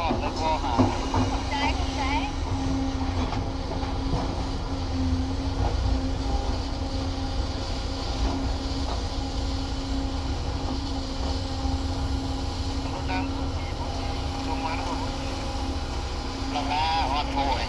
หอดแล้วก็หาใจใจลงมาแล้วหอดโถย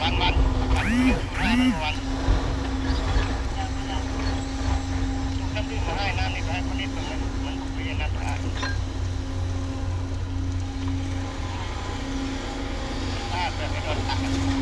วันวันวันจุกน้ำดื่มมาให้น้ำนี่ไปคนนี้ตรงนั้นมันเปลี่ยนน้ำตาตาเปิดให้โดนตัก